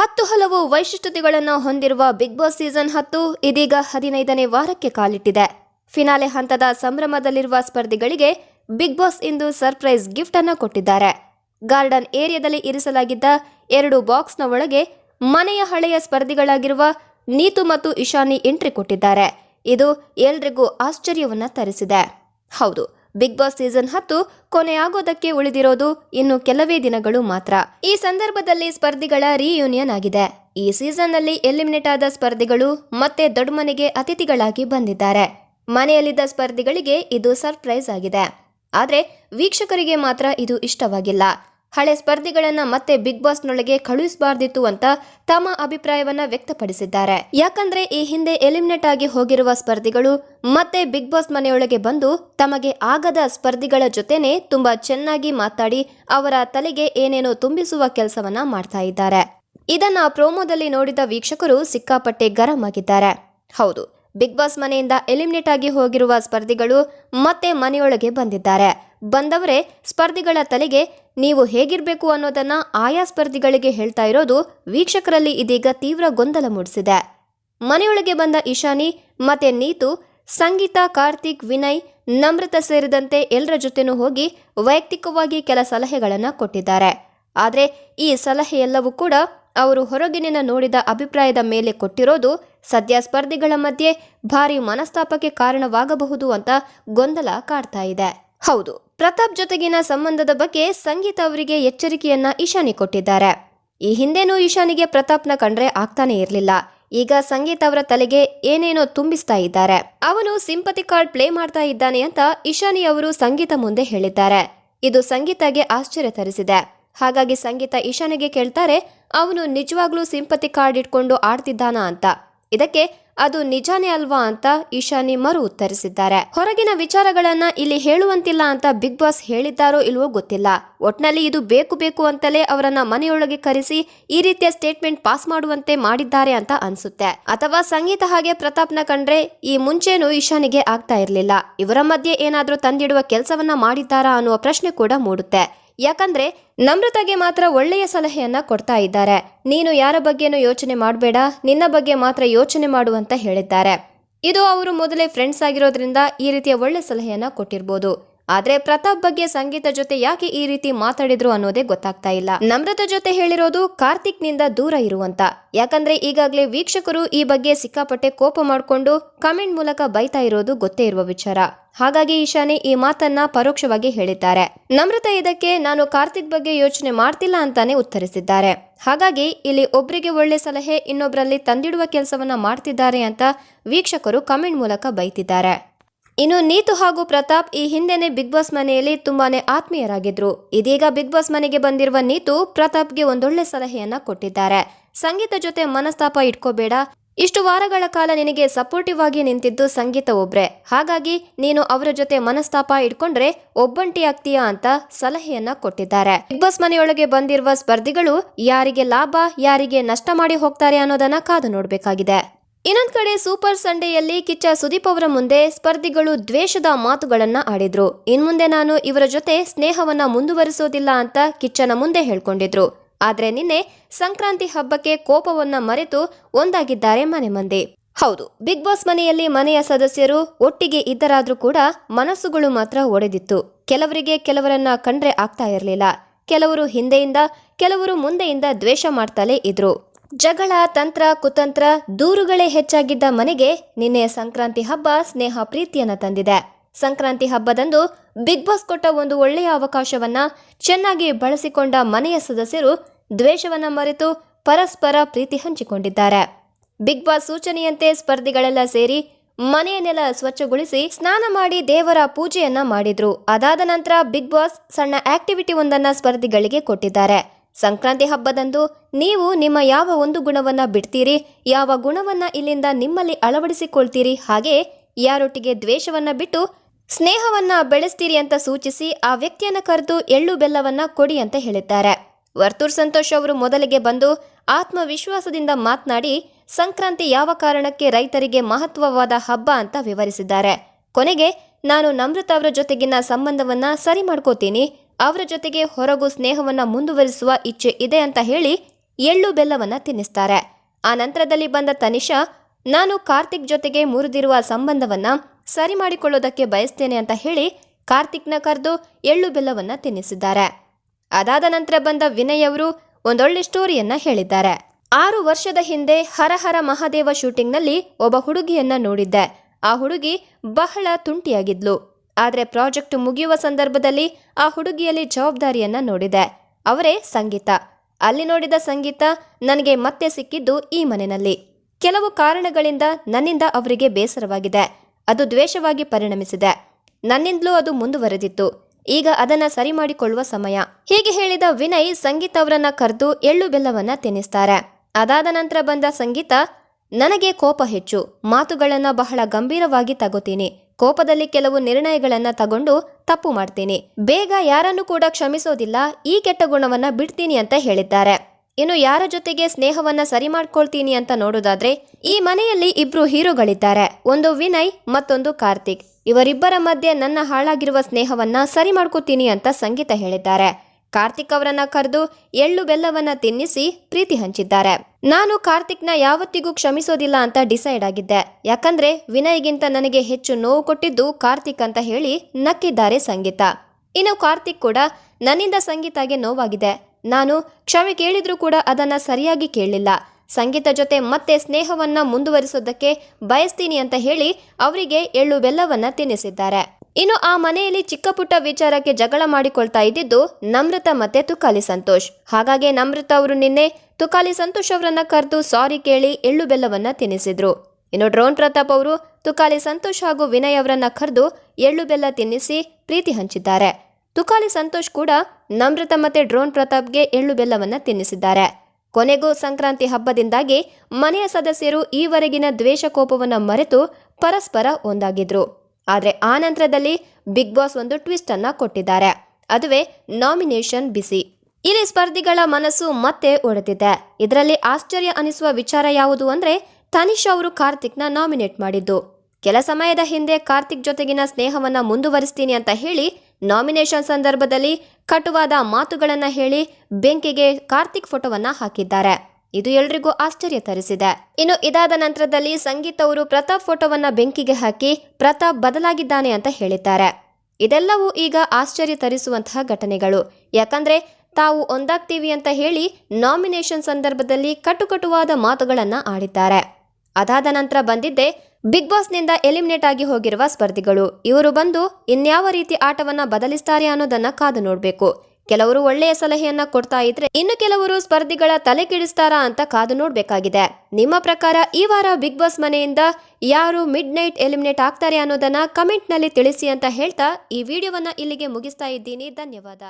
ಹತ್ತು ಹಲವು ವೈಶಿಷ್ಟ್ಯತೆಗಳನ್ನು ಹೊಂದಿರುವ ಬಿಗ್ ಬಾಸ್ ಸೀಸನ್ ಹತ್ತು ಇದೀಗ ಹದಿನೈದನೇ ವಾರಕ್ಕೆ ಕಾಲಿಟ್ಟಿದೆ. ಫಿನಾಲೆ ಹಂತದ ಸಂಭ್ರಮದಲ್ಲಿರುವ ಸ್ಪರ್ಧಿಗಳಿಗೆ ಬಿಗ್ ಬಾಸ್ ಇಂದು ಸರ್ಪ್ರೈಸ್ ಗಿಫ್ಟ್ ಅನ್ನು ಕೊಟ್ಟಿದ್ದಾರೆ. ಗಾರ್ಡನ್ ಏರಿಯಾದಲ್ಲಿ ಇರಿಸಲಾಗಿದ್ದ ಎರಡು ಬಾಕ್ಸ್ನ ಒಳಗೆ ಮನೆಯ ಹಳೆಯ ಸ್ಪರ್ಧಿಗಳಾಗಿರುವ ನೀತು ಮತ್ತು ಇಶಾನಿ ಎಂಟ್ರಿ ಕೊಟ್ಟಿದ್ದಾರೆ. ಇದು ಎಲ್ರಿಗೂ ಆಶ್ಚರ್ಯವನ್ನು ತರಿಸಿದೆ. ಹೌದು ಬಿಗ್ ಬಾಸ್ ಸೀಸನ್ ಹತ್ತು ಕೊನೆಯಾಗೋದಕ್ಕೆ ಉಳಿದಿರೋದು ಇನ್ನು ಕೆಲವೇ ದಿನಗಳು ಮಾತ್ರ. ಈ ಸಂದರ್ಭದಲ್ಲಿ ಸ್ಪರ್ಧಿಗಳ ರಿಯೂನಿಯನ್ ಆಗಿದೆ. ಈ ಸೀಸನ್ನಲ್ಲಿ ಎಲಿಮಿನೇಟ್ ಆದ ಸ್ಪರ್ಧಿಗಳು ಮತ್ತೆ ದೊಡ್ಡ ಮನೆಗೆ ಅತಿಥಿಗಳಾಗಿ ಬಂದಿದ್ದಾರೆ. ಮನೆಯಲ್ಲಿದ್ದ ಸ್ಪರ್ಧಿಗಳಿಗೆ ಇದು ಸರ್ಪ್ರೈಸ್ ಆಗಿದೆ. ಆದರೆ ವೀಕ್ಷಕರಿಗೆ ಮಾತ್ರ ಇದು ಇಷ್ಟವಾಗಿಲ್ಲ. ಹಳೆ ಸ್ಪರ್ಧಿಗಳನ್ನ ಮತ್ತೆ ಬಿಗ್ ಬಾಸ್ನೊಳಗೆ ಕಳುಹಿಸಬಾರ್ದಿತ್ತು ಅಂತ ತಮ್ಮ ಅಭಿಪ್ರಾಯವನ್ನ ವ್ಯಕ್ತಪಡಿಸಿದ್ದಾರೆ. ಯಾಕಂದ್ರೆ ಈ ಹಿಂದೆ ಎಲಿಮಿನೇಟ್ ಆಗಿ ಹೋಗಿರುವ ಸ್ಪರ್ಧಿಗಳು ಮತ್ತೆ ಬಿಗ್ ಬಾಸ್ ಮನೆಯೊಳಗೆ ಬಂದು ತಮಗೆ ಆಗದ ಸ್ಪರ್ಧಿಗಳ ಜೊತೆನೆ ತುಂಬಾ ಚೆನ್ನಾಗಿ ಮಾತಾಡಿ ಅವರ ತಲೆಗೆ ಏನೇನೋ ತುಂಬಿಸುವ ಕೆಲಸವನ್ನ ಮಾಡ್ತಾ ಇದ್ದಾರೆ. ಇದನ್ನ ಪ್ರೋಮೋದಲ್ಲಿ ನೋಡಿದ ವೀಕ್ಷಕರು ಸಿಕ್ಕಾಪಟ್ಟೆ ಗರಂ ಆಗಿದ್ದಾರೆ. ಹೌದು, ಬಿಗ್ ಬಾಸ್ ಮನೆಯಿಂದ ಎಲಿಮಿನೇಟ್ ಆಗಿ ಹೋಗಿರುವ ಸ್ಪರ್ಧಿಗಳು ಮತ್ತೆ ಮನೆಯೊಳಗೆ ಬಂದಿದ್ದಾರೆ. ಬಂದವರೇ ಸ್ಪರ್ಧಿಗಳ ತಲೆಗೆ ನೀವು ಹೇಗಿರಬೇಕು ಅನ್ನೋದನ್ನ ಆಯಾ ಸ್ಪರ್ಧಿಗಳಿಗೆ ಹೇಳ್ತಾ ಇರೋದು ವೀಕ್ಷಕರಲ್ಲಿ ಇದೀಗ ತೀವ್ರ ಗೊಂದಲ ಮೂಡಿಸಿದೆ. ಮನೆಯೊಳಗೆ ಬಂದ ಇಶಾನಿ ಮತ್ತೆ ನೀತು, ಸಂಗೀತ, ಕಾರ್ತಿಕ್, ವಿನಯ್, ನಮ್ರತ ಸೇರಿದಂತೆ ಎಲ್ಲರ ಜೊತೆನೂ ಹೋಗಿ ವೈಯಕ್ತಿಕವಾಗಿ ಕೆಲ ಸಲಹೆಗಳನ್ನು ಕೊಟ್ಟಿದ್ದಾರೆ. ಆದರೆ ಈ ಸಲಹೆ ಎಲ್ಲವೂ ಕೂಡ ಅವರು ಹೊರಗಿನಿಂದ ನೋಡಿದ ಅಭಿಪ್ರಾಯದ ಮೇಲೆ ಕೊಟ್ಟಿರೋದು ಸದ್ಯ ಸ್ಪರ್ಧಿಗಳ ಮಧ್ಯೆ ಭಾರಿ ಮನಸ್ತಾಪಕ್ಕೆ ಕಾರಣವಾಗಬಹುದು ಅಂತ ಗೊಂದಲ ಕಾಡ್ತಾ ಇದೆ. ಹೌದು, ಪ್ರತಾಪ್ ಜೊತೆಗಿನ ಸಂಬಂಧದ ಬಗ್ಗೆ ಸಂಗೀತ ಅವರಿಗೆ ಎಚ್ಚರಿಕೆಯನ್ನ ಇಶಾನಿ ಕೊಟ್ಟಿದ್ದಾರೆ. ಈ ಹಿಂದೆನೂ ಇಶಾನಿಗೆ ಪ್ರತಾಪ್ನ ಕಂಡ್ರೆ ಆಗ್ತಾನೆ ಇರಲಿಲ್ಲ. ಈಗ ಸಂಗೀತ ಅವರ ತಲೆಗೆ ಏನೇನೋ ತುಂಬಿಸ್ತಾ ಇದ್ದಾರೆ. ಅವನು ಸಿಂಪತಿ ಕಾರ್ಡ್ ಪ್ಲೇ ಮಾಡ್ತಾ ಇದ್ದಾನೆ ಅಂತ ಇಶಾನಿ ಅವರು ಸಂಗೀತ ಮುಂದೆ ಹೇಳಿದ್ದಾರೆ. ಇದು ಸಂಗೀತಗೆ ಆಶ್ಚರ್ಯ ತರಿಸಿದೆ. ಹಾಗಾಗಿ ಸಂಗೀತ ಇಶಾನಿಗೆ ಕೇಳ್ತಾರೆ, ಅವನು ನಿಜವಾಗ್ಲೂ ಸಿಂಪತಿ ಕಾರ್ಡ್ ಇಟ್ಕೊಂಡು ಆಡ್ತಿದ್ದಾನಾ ಅಂತ. ಇದಕ್ಕೆ ಅದು ನಿಜಾನೇ ಅಲ್ವಾ ಅಂತ ಈಶಾನಿ ಮರು ಉತ್ತರಿಸಿದ್ದಾರೆ. ಹೊರಗಿನ ವಿಚಾರಗಳನ್ನ ಇಲ್ಲಿ ಹೇಳುವಂತಿಲ್ಲ ಅಂತ ಬಿಗ್ ಬಾಸ್ ಹೇಳಿದ್ದಾರೋ ಇಲ್ವೋ ಗೊತ್ತಿಲ್ಲ. ಒಟ್ನಲ್ಲಿ ಇದು ಬೇಕು ಬೇಕು ಅಂತಲೇ ಅವರನ್ನ ಮನೆಯೊಳಗೆ ಕರೆಸಿ ಈ ರೀತಿಯ ಸ್ಟೇಟ್ಮೆಂಟ್ ಪಾಸ್ ಮಾಡುವಂತೆ ಮಾಡಿದ್ದಾರೆ ಅಂತ ಅನ್ಸುತ್ತೆ. ಅಥವಾ ಸಂಗೀತ ಹಾಗೆ ಪ್ರತಾಪ್ನ ಕಂಡ್ರೆ ಈ ಮುಂಚೆನೂ ಈಶಾನಿಗೆ ಆಗ್ತಾ ಇರಲಿಲ್ಲ. ಇವರ ಮಧ್ಯೆ ಏನಾದ್ರೂ ತಂದಿಡುವ ಕೆಲಸವನ್ನ ಮಾಡಿದ್ದಾರಾ ಅನ್ನುವ ಪ್ರಶ್ನೆ ಕೂಡ ಮೂಡುತ್ತೆ. ಯಾಕಂದ್ರೆ ನಮ್ರತಾಗೆ ಮಾತ್ರ ಒಳ್ಳೆಯ ಸಲಹೆಯನ್ನ ಕೊಡ್ತಾ ಇದ್ದಾರೆ. ನೀನು ಯಾರ ಬಗ್ಗೆನೂ ಯೋಚನೆ ಮಾಡಬೇಡ, ನಿನ್ನ ಬಗ್ಗೆ ಮಾತ್ರ ಯೋಚನೆ ಮಾಡು ಅಂತ ಹೇಳಿದ್ದಾರೆ. ಇದು ಅವರು ಮೊದಲೇ ಫ್ರೆಂಡ್ಸ್ ಆಗಿರೋದ್ರಿಂದ ಈ ರೀತಿಯ ಒಳ್ಳೆ ಸಲಹೆಯನ್ನ ಕೊಟ್ಟಿರ್ಬೋದು. ಆದ್ರೆ ಪ್ರತಾಪ್ ಬಗ್ಗೆ ಸಂಗೀತ ಜೊತೆ ಯಾಕೆ ಈ ರೀತಿ ಮಾತಾಡಿದ್ರು ಅನ್ನೋದೇ ಗೊತ್ತಾಗ್ತಾ ಇಲ್ಲ. ನಮ್ರತ ಜೊತೆ ಹೇಳಿರೋದು ಕಾರ್ತಿಕ್ನಿಂದ ದೂರ ಇರುವಂತ. ಯಾಕಂದ್ರೆ ಈಗಾಗಲೇ ವೀಕ್ಷಕರು ಈ ಬಗ್ಗೆ ಸಿಕ್ಕಾಪಟ್ಟೆ ಕೋಪ ಮಾಡಿಕೊಂಡು ಕಮೆಂಟ್ ಮೂಲಕ ಬೈತಾ ಇರೋದು ಗೊತ್ತೇ ಇರುವ ವಿಚಾರ. ಹಾಗಾಗಿ ಈಶಾನಿ ಈ ಮಾತನ್ನ ಪರೋಕ್ಷವಾಗಿ ಹೇಳಿದ್ದಾರೆ. ನಮ್ರತ ಇದಕ್ಕೆ ನಾನು ಕಾರ್ತಿಕ್ ಬಗ್ಗೆ ಯೋಚನೆ ಮಾಡ್ತಿಲ್ಲ ಅಂತಾನೆ ಉತ್ತರಿಸಿದ್ದಾರೆ. ಹಾಗಾಗಿ ಇಲ್ಲಿ ಒಬ್ಬರಿಗೆ ಒಳ್ಳೆ ಸಲಹೆ ಇನ್ನೊಬ್ಬರಲ್ಲಿ ತಂದಿಡುವ ಕೆಲಸವನ್ನ ಮಾಡ್ತಿದ್ದಾರೆ ಅಂತ ವೀಕ್ಷಕರು ಕಮೆಂಟ್ ಮೂಲಕ ಬೈತಿದ್ದಾರೆ. ಇನ್ನು ನೀತು ಹಾಗೂ ಪ್ರತಾಪ್ ಈ ಹಿಂದೆನೆ ಬಿಗ್ ಬಾಸ್ ಮನೆಯಲ್ಲಿ ತುಂಬಾನೇ ಆತ್ಮೀಯರಾಗಿದ್ರು. ಇದೀಗ ಬಿಗ್ ಬಾಸ್ ಮನೆಗೆ ಬಂದಿರುವ ನೀತು ಪ್ರತಾಪ್ಗೆ ಒಂದೊಳ್ಳೆ ಸಲಹೆಯನ್ನ ಕೊಟ್ಟಿದ್ದಾರೆ. ಸಂಗೀತ ಜೊತೆ ಮನಸ್ತಾಪ ಇಟ್ಕೋಬೇಡ. ಇಷ್ಟು ವಾರಗಳ ಕಾಲ ನಿನಗೆ ಸಪೋರ್ಟಿವ್ ಆಗಿ ನಿಂತಿದ್ದು ಸಂಗೀತ ಒಬ್ರೆ. ಹಾಗಾಗಿ ನೀನು ಅವರ ಜೊತೆ ಮನಸ್ತಾಪ ಇಟ್ಕೊಂಡ್ರೆ ಒಬ್ಬಂಟಿ ಆಗ್ತೀಯಾ ಅಂತ ಸಲಹೆಯನ್ನ ಕೊಟ್ಟಿದ್ದಾರೆ. ಬಿಗ್ ಬಾಸ್ ಮನೆಯೊಳಗೆ ಬಂದಿರುವ ಸ್ಪರ್ಧಿಗಳು ಯಾರಿಗೆ ಲಾಭ, ಯಾರಿಗೆ ನಷ್ಟ ಮಾಡಿ ಹೋಗ್ತಾರೆ ಅನ್ನೋದನ್ನ ಕಾದು ನೋಡ್ಬೇಕಾಗಿದೆ. ಇನ್ನೊಂದ್ ಕಡೆ ಸೂಪರ್ ಸಂಡೆಯಲ್ಲಿ ಕಿಚ್ಚ ಸುದೀಪ್ ಅವರ ಮುಂದೆ ಸ್ಪರ್ಧಿಗಳು ದ್ವೇಷದ ಮಾತುಗಳನ್ನ ಆಡಿದ್ರು. ಇನ್ಮುಂದೆ ನಾನು ಇವರ ಜೊತೆ ಸ್ನೇಹವನ್ನ ಮುಂದುವರಿಸೋದಿಲ್ಲ ಅಂತ ಕಿಚ್ಚನ ಮುಂದೆ ಹೇಳ್ಕೊಂಡಿದ್ರು. ಆದ್ರೆ ನಿನ್ನೆ ಸಂಕ್ರಾಂತಿ ಹಬ್ಬಕ್ಕೆ ಕೋಪವನ್ನ ಮರೆತು ಒಂದಾಗಿದ್ದಾರೆ ಮನೆ ಮಂದಿ. ಹೌದು, ಬಿಗ್ ಬಾಸ್ ಮನೆಯಲ್ಲಿ ಮನೆಯ ಸದಸ್ಯರು ಒಟ್ಟಿಗೆ ಇದ್ದರಾದ್ರೂ ಕೂಡ ಮನಸ್ಸುಗಳು ಮಾತ್ರ ಒಡೆದಿತ್ತು. ಕೆಲವರಿಗೆ ಕೆಲವರನ್ನ ಕಂಡ್ರೆ ಆಗ್ತಾ ಇರಲಿಲ್ಲ. ಕೆಲವರು ಹಿಂದೆಯಿಂದ, ಕೆಲವರು ಮುಂದೆಯಿಂದ ದ್ವೇಷ ಮಾಡ್ತಲೇ ಇದ್ರು. ಜಗಳ, ತಂತ್ರ, ಕುತಂತ್ರ, ದೂರುಗಳೇ ಹೆಚ್ಚಾಗಿದ್ದ ಮನೆಗೆ ನಿನ್ನೆ ಸಂಕ್ರಾಂತಿ ಹಬ್ಬ ಸ್ನೇಹ ಪ್ರೀತಿಯನ್ನ ತಂದಿದೆ. ಸಂಕ್ರಾಂತಿ ಹಬ್ಬದಂದು ಬಿಗ್ ಬಾಸ್ ಕೊಟ್ಟ ಒಂದು ಒಳ್ಳೆಯ ಅವಕಾಶವನ್ನ ಚೆನ್ನಾಗಿ ಬಳಸಿಕೊಂಡ ಮನೆಯ ಸದಸ್ಯರು ದ್ವೇಷವನ್ನ ಮರೆತು ಪರಸ್ಪರ ಪ್ರೀತಿ ಹಂಚಿಕೊಂಡಿದ್ದಾರೆ. ಬಿಗ್ ಬಾಸ್ ಸೂಚನೆಯಂತೆ ಸ್ಪರ್ಧಿಗಳೆಲ್ಲ ಸೇರಿ ಮನೆಯನ್ನೆಲ್ಲ ಸ್ವಚ್ಛಗೊಳಿಸಿ ಸ್ನಾನ ಮಾಡಿ ದೇವರ ಪೂಜೆಯನ್ನ ಮಾಡಿದ್ರು. ಅದಾದ ನಂತರ ಬಿಗ್ ಬಾಸ್ ಸಣ್ಣ ಆಕ್ಟಿವಿಟಿ ಒಂದನ್ನ ಸ್ಪರ್ಧಿಗಳಿಗೆ ಕೊಟ್ಟಿದ್ದಾರೆ. ಸಂಕ್ರಾಂತಿ ಹಬ್ಬದಂದು ನೀವು ನಿಮ್ಮ ಯಾವ ಒಂದು ಗುಣವನ್ನ ಬಿಡ್ತೀರಿ, ಯಾವ ಗುಣವನ್ನ ಇಲ್ಲಿಂದ ನಿಮ್ಮಲ್ಲಿ ಅಳವಡಿಸಿಕೊಳ್ತೀರಿ, ಹಾಗೆ ಯಾರೊಟ್ಟಿಗೆ ದ್ವೇಷವನ್ನ ಬಿಟ್ಟು ಸ್ನೇಹವನ್ನು ಬೆಳೆಸ್ತೀರಿ ಅಂತ ಸೂಚಿಸಿ ಆ ವ್ಯಕ್ತಿಯನ್ನ ಕರೆದು ಎಳ್ಳು ಬೆಲ್ಲವನ್ನ ಕೊಡಿ ಅಂತ ಹೇಳಿದ್ದಾರೆ. ವರ್ತೂರ್ ಸಂತೋಷ್ ಅವರು ಮೊದಲಿಗೆ ಬಂದು ಆತ್ಮವಿಶ್ವಾಸದಿಂದ ಮಾತನಾಡಿ, ಸಂಕ್ರಾಂತಿ ಯಾವ ಕಾರಣಕ್ಕೆ ರೈತರಿಗೆ ಮಹತ್ವವಾದ ಹಬ್ಬ ಅಂತ ವಿವರಿಸಿದ್ದಾರೆ. ಕೊನೆಗೆ ನಾನು ನಮ್ರತ ಅವರ ಜೊತೆಗಿನ ಸಂಬಂಧವನ್ನ ಸರಿ ಮಾಡ್ಕೋತೀನಿ. ಅವರ ಜೊತೆಗೆ ಹೊರಗೂ ಸ್ನೇಹವನ್ನು ಮುಂದುವರಿಸುವ ಇಚ್ಛೆ ಇದೆ ಅಂತ ಹೇಳಿ ಎಳ್ಳು ಬೆಲ್ಲವನ್ನ ತಿನ್ನಿಸ್ತಾರೆ. ಆ ನಂತರದಲ್ಲಿ ಬಂದ ತನಿಷಾ, ನಾನು ಕಾರ್ತಿಕ್ ಜೊತೆಗೆ ಮುರಿದಿರುವ ಸಂಬಂಧವನ್ನ ಸರಿ ಮಾಡಿಕೊಳ್ಳೋದಕ್ಕೆ ಬಯಸ್ತೇನೆ ಅಂತ ಹೇಳಿ ಕಾರ್ತಿಕ್ನ ಕರೆದು ಎಳ್ಳು ಬೆಲ್ಲವನ್ನ ತಿನ್ನಿಸಿದ್ದಾರೆ. ಅದಾದ ನಂತರ ಬಂದ ವಿನಯ್ ಅವರು ಒಂದೊಳ್ಳೆ ಸ್ಟೋರಿಯನ್ನ ಹೇಳಿದ್ದಾರೆ. ಆರು ವರ್ಷದ ಹಿಂದೆ ಹರಹರ ಮಹಾದೇವ ಶೂಟಿಂಗ್ನಲ್ಲಿ ಒಬ್ಬ ಹುಡುಗಿಯನ್ನ ನೋಡಿದ್ದೆ. ಆ ಹುಡುಗಿ ಬಹಳ ತುಂಟಿಯಾಗಿದ್ಲು. ಆದ್ರೆ ಪ್ರಾಜೆಕ್ಟ್ ಮುಗಿಯುವ ಸಂದರ್ಭದಲ್ಲಿ ಆ ಹುಡುಗಿಯಲ್ಲಿ ಜವಾಬ್ದಾರಿಯನ್ನ ನೋಡಿದೆ. ಅವರೇ ಸಂಗೀತ. ಅಲ್ಲಿ ನೋಡಿದ ಸಂಗೀತ ನನಗೆ ಮತ್ತೆ ಸಿಕ್ಕಿದ್ದು ಈ ಮನೆಯಲ್ಲಿ. ಕೆಲವು ಕಾರಣಗಳಿಂದ ನನ್ನಿಂದ ಅವರಿಗೆ ಬೇಸರವಾಗಿದೆ. ಅದು ದ್ವೇಷವಾಗಿ ಪರಿಣಮಿಸಿದೆ. ನನ್ನಿಂದಲೂ ಅದು ಮುಂದುವರೆದಿತ್ತು. ಈಗ ಅದನ್ನ ಸರಿ ಮಾಡಿಕೊಳ್ಳುವ ಸಮಯ. ಹೀಗೆ ಹೇಳಿದ ವಿನಯ್ ಸಂಗೀತ ಅವರನ್ನ ಕರೆದು ಎಳ್ಳು ಬೆಲ್ಲವನ್ನ ತಿನ್ನಿಸ್ತಾರೆ. ಅದಾದ ನಂತರ ಬಂದ ಸಂಗೀತ, ನನಗೆ ಕೋಪ ಹೆಚ್ಚು. ಮಾತುಗಳನ್ನ ಬಹಳ ಗಂಭೀರವಾಗಿ ತಗೋತೀನಿ. ಕೋಪದಲ್ಲಿ ಕೆಲವು ನಿರ್ಣಯಗಳನ್ನ ತಗೊಂಡು ತಪ್ಪು ಮಾಡ್ತೀನಿ. ಬೇಗ ಯಾರನ್ನು ಕೂಡ ಕ್ಷಮಿಸೋದಿಲ್ಲ, ಈ ಕೆಟ್ಟ ಗುಣವನ್ನ ಬಿಡ್ತೀನಿ ಅಂತ ಹೇಳಿದ್ದಾರೆ. ಇನ್ನು ಯಾರ ಜೊತೆಗೆ ಸ್ನೇಹವನ್ನ ಸರಿ ಮಾಡ್ಕೊಳ್ತೀನಿ ಅಂತ ನೋಡೋದಾದ್ರೆ, ಈ ಮನೆಯಲ್ಲಿ ಇಬ್ರು ಹೀರೋಗಳಿದ್ದಾರೆ. ಒಂದು ವಿನಯ್, ಮತ್ತೊಂದು ಕಾರ್ತಿಕ್. ಇವರಿಬ್ಬರ ಮಧ್ಯೆ ನನ್ನ ಹಾಳಾಗಿರುವ ಸ್ನೇಹವನ್ನ ಸರಿ ಮಾಡ್ಕೋತೀನಿ ಅಂತ ಸಂಗೀತ ಹೇಳಿದ್ದಾರೆ. ಕಾರ್ತಿಕ್ ಅವರನ್ನ ಕರೆದು ಎಳ್ಳು ಬೆಲ್ಲವನ್ನ ತಿನ್ನಿಸಿ ಪ್ರೀತಿ ಹಂಚಿದ್ದಾರೆ. ನಾನು ಕಾರ್ತಿಕ್ನ ಯಾವತ್ತಿಗೂ ಕ್ಷಮಿಸೋದಿಲ್ಲ ಅಂತ ಡಿಸೈಡ್ ಆಗಿದ್ದೆ. ಯಾಕಂದ್ರೆ ವಿನಯ್ಗಿಂತ ನನಗೆ ಹೆಚ್ಚು ನೋವು ಕೊಟ್ಟಿದ್ದು ಕಾರ್ತಿಕ್ ಅಂತ ಹೇಳಿ ನಕ್ಕಿದ್ದಾರೆ ಸಂಗೀತ. ಇನ್ನು ಕಾರ್ತಿಕ್ ಕೂಡ ನನ್ನಿಂದ ಸಂಗೀತಾಗೆ ನೋವಾಗಿದೆ. ನಾನು ಕ್ಷಮೆ ಕೇಳಿದ್ರೂ ಕೂಡ ಅದನ್ನ ಸರಿಯಾಗಿ ಕೇಳಲಿಲ್ಲ. ಸಂಗೀತ ಜೊತೆ ಮತ್ತೆ ಸ್ನೇಹವನ್ನ ಮುಂದುವರಿಸೋದಕ್ಕೆ ಬಯಸ್ತೀನಿ ಅಂತ ಹೇಳಿ ಅವರಿಗೆ ಎಳ್ಳು ಬೆಲ್ಲವನ್ನ ತಿನ್ನಿಸಿದ್ದಾರೆ. ಇನ್ನು ಆ ಮನೆಯಲ್ಲಿ ಚಿಕ್ಕ ಪುಟ್ಟ ವಿಚಾರಕ್ಕೆ ಜಗಳ ಮಾಡಿಕೊಳ್ತಾ ಇದ್ದಿದ್ದು ನಮ್ರತ ಮತ್ತೆ ತುಕಾಲಿ ಸಂತೋಷ್. ಹಾಗಾಗಿ ನಮ್ರತ ಅವರು ನಿನ್ನೆ ತುಕಾಲಿ ಸಂತೋಷ್ ಅವರನ್ನ ಕರೆದು ಸಾರಿ ಕೇಳಿ ಎಳ್ಳು ಬೆಲ್ಲವನ್ನ ತಿನ್ನಿಸಿದ್ರು. ಇನ್ನು ಡ್ರೋನ್ ಪ್ರತಾಪ್ ಅವರು ತುಕಾಲಿ ಸಂತೋಷ್ ಹಾಗೂ ವಿನಯ್ ಅವರನ್ನ ಕರೆದು ಎಳ್ಳು ಬೆಲ್ಲ ತಿನ್ನಿಸಿ ಪ್ರೀತಿ ಹಂಚಿದ್ದಾರೆ. ತುಕಾಲಿ ಸಂತೋಷ್ ಕೂಡ ನಮ್ರತ ಮತ್ತೆ ಡ್ರೋನ್ ಪ್ರತಾಪ್ಗೆ ಎಳ್ಳು ಬೆಲ್ಲವನ್ನ ತಿನ್ನಿಸಿದ್ದಾರೆ. ಕೊನೆಗೂ ಸಂಕ್ರಾಂತಿ ಹಬ್ಬದಿಂದಾಗಿ ಮನೆಯ ಸದಸ್ಯರು ಈವರೆಗಿನ ದ್ವೇಷ ಕೋಪವನ್ನು ಮರೆತು ಪರಸ್ಪರ ಒಂದಾಗಿದ್ರು. ಆದ್ರೆ ಆ ನಂತರದಲ್ಲಿ ಬಿಗ್ ಬಾಸ್ ಒಂದು ಟ್ವಿಸ್ಟ್ ಅನ್ನ ಕೊಟ್ಟಿದ್ದಾರೆ. ಅದುವೇ ನಾಮಿನೇಷನ್ ಬಿಸಿ. ಇಲ್ಲಿ ಸ್ಪರ್ಧಿಗಳ ಮನಸ್ಸು ಮತ್ತೆ ಒಡೆದಿದೆ. ಇದರಲ್ಲಿ ಆಶ್ಚರ್ಯ ಅನಿಸುವ ವಿಚಾರ ಯಾವುದು ಅಂದ್ರೆ ತನಿಷ್ ಅವರು ಕಾರ್ತಿಕ್ನ ನಾಮಿನೇಟ್ ಮಾಡಿದ್ದು. ಕೆಲ ಸಮಯದ ಹಿಂದೆ ಕಾರ್ತಿಕ್ ಜೊತೆಗಿನ ಸ್ನೇಹವನ್ನ ಮುಂದುವರಿಸ್ತೀನಿ ಅಂತ ಹೇಳಿ ನಾಮಿನೇಷನ್ ಸಂದರ್ಭದಲ್ಲಿ ಕಟುವಾದ ಮಾತುಗಳನ್ನು ಹೇಳಿ ಬೆಂಕಿಗೆ ಕಾರ್ತಿಕ್ ಫೋಟೋವನ್ನ ಹಾಕಿದ್ದಾರೆ. ಇದು ಎಲ್ರಿಗೂ ಆಶ್ಚರ್ಯ ತರಿಸಿದೆ. ಇನ್ನು ಇದಾದ ನಂತರದಲ್ಲಿ ಸಂಗೀತ ಅವರು ಪ್ರತಾಪ್ ಫೋಟೋವನ್ನ ಬೆಂಕಿಗೆ ಹಾಕಿ ಪ್ರತಾಪ್ ಬದಲಾಗಿದ್ದಾನೆ ಅಂತ ಹೇಳಿದ್ದಾರೆ. ಇದೆಲ್ಲವೂ ಈಗ ಆಶ್ಚರ್ಯ ತರಿಸುವಂತಹ ಘಟನೆಗಳು. ಯಾಕಂದ್ರೆ ತಾವು ಒಂದಾಗ್ತೀವಿ ಅಂತ ಹೇಳಿ ನಾಮಿನೇಷನ್ ಸಂದರ್ಭದಲ್ಲಿ ಕಟುಕಟುವಾದ ಮಾತುಗಳನ್ನ ಆಡಿದ್ದಾರೆ. ಅದಾದ ನಂತರ ಬಂದಿದ್ದೆ ಬಿಗ್ ಬಾಸ್ನಿಂದ ಎಲಿಮಿನೇಟ್ ಆಗಿ ಹೋಗಿರುವ ಸ್ಪರ್ಧಿಗಳು. ಇವರು ಬಂದು ಇನ್ಯಾವ ರೀತಿ ಆಟವನ್ನ ಬದಲಿಸ್ತಾರೆ ಅನ್ನೋದನ್ನ ಕಾದು ನೋಡ್ಬೇಕು. ಕೆಲವರು ಒಳ್ಳೆಯ ಸಲಹೆಯನ್ನ ಕೊಡ್ತಾ ಇದ್ರೆ ಇನ್ನು ಕೆಲವರು ಸ್ಪರ್ಧಿಗಳ ತಲೆ ಕೆಡಿಸ್ತಾರಾ ಅಂತ ಕಾದು ನೋಡ್ಬೇಕಾಗಿದೆ. ನಿಮ್ಮ ಪ್ರಕಾರ ಈ ವಾರ ಬಿಗ್ ಬಾಸ್ ಮನೆಯಿಂದ ಯಾರು ಮಿಡ್ ನೈಟ್ ಎಲಿಮಿನೇಟ್ ಆಗ್ತಾರೆ ಅನ್ನೋದನ್ನ ಕಮೆಂಟ್ನಲ್ಲಿ ತಿಳಿಸಿ ಅಂತ ಹೇಳ್ತಾ ಈ ವಿಡಿಯೋವನ್ನ ಇಲ್ಲಿಗೆ ಮುಗಿಸ್ತಾ ಇದ್ದೀನಿ. ಧನ್ಯವಾದ.